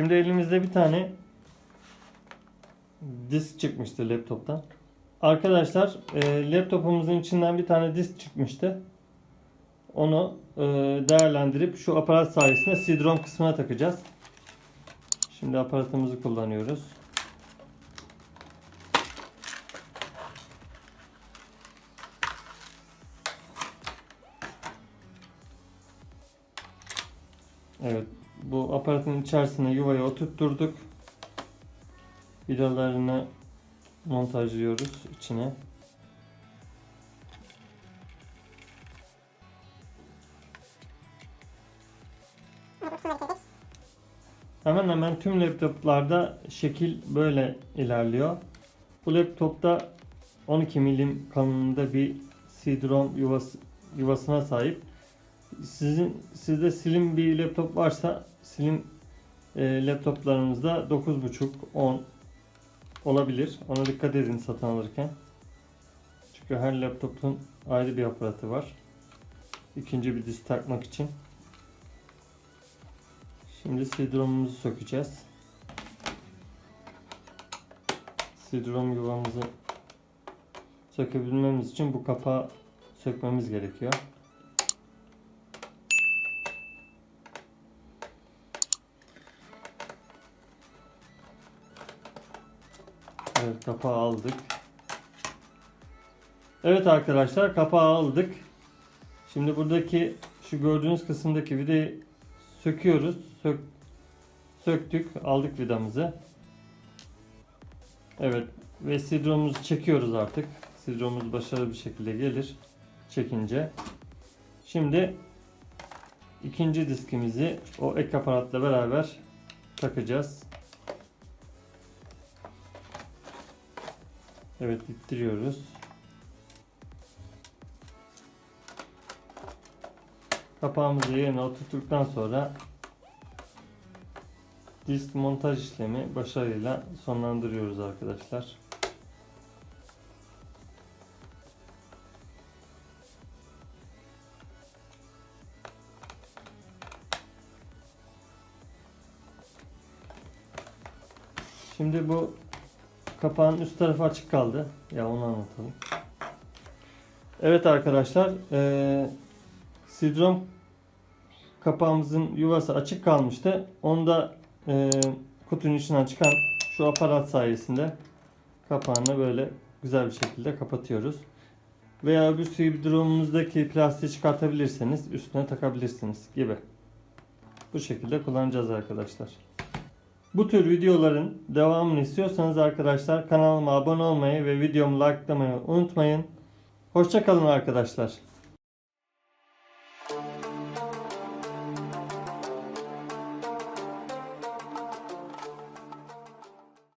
Şimdi elimizde bir tane disk çıkmıştı laptoptan. Arkadaşlar e, laptopumuzun içinden bir tane disk çıkmıştı. Onu e, değerlendirip şu aparat sayesinde CD-ROM kısmına takacağız. Şimdi aparatımızı kullanıyoruz. Evet, bu aparatın içerisine yuvaya oturtturduk. Vidalarını montajlıyoruz içine. Hemen hemen tüm laptoplarda şekil böyle ilerliyor. Bu laptopta 12 milim kalınlığında bir CD-ROM yuvası, yuvasına sahip. Sizin sizde slim bir laptop varsa slim e, laptoplarınızda 9.5 10 olabilir. Ona dikkat edin satın alırken. Çünkü her laptopun ayrı bir aparatı var. İkinci bir disk takmak için. Şimdi CD-ROM'umuzu sökeceğiz. CD-ROM yuvamızı sökebilmemiz için bu kapağı sökmemiz gerekiyor. Evet kapağı aldık. Evet arkadaşlar kapağı aldık. Şimdi buradaki şu gördüğünüz kısımdaki vidayı söküyoruz. Sök, söktük. Aldık vidamızı. Evet. Ve sidromumuzu çekiyoruz artık. Sidromumuz başarılı bir şekilde gelir. Çekince. Şimdi ikinci diskimizi o ek aparatla beraber takacağız. Evet ittiriyoruz. Kapağımızı yerine oturttuktan sonra disk montaj işlemi başarıyla sonlandırıyoruz arkadaşlar. Şimdi bu kapağın üst tarafı açık kaldı. Ya onu anlatalım. Evet arkadaşlar, eee CD-ROM kapağımızın yuvası açık kalmıştı. Onu da eee, kutunun içinden çıkan şu aparat sayesinde kapağını böyle güzel bir şekilde kapatıyoruz. Veya bir CD-ROM'umuzdaki plastiği çıkartabilirseniz üstüne takabilirsiniz gibi. Bu şekilde kullanacağız arkadaşlar. Bu tür videoların devamını istiyorsanız arkadaşlar kanalıma abone olmayı ve videomu likelamayı unutmayın. Hoşçakalın arkadaşlar.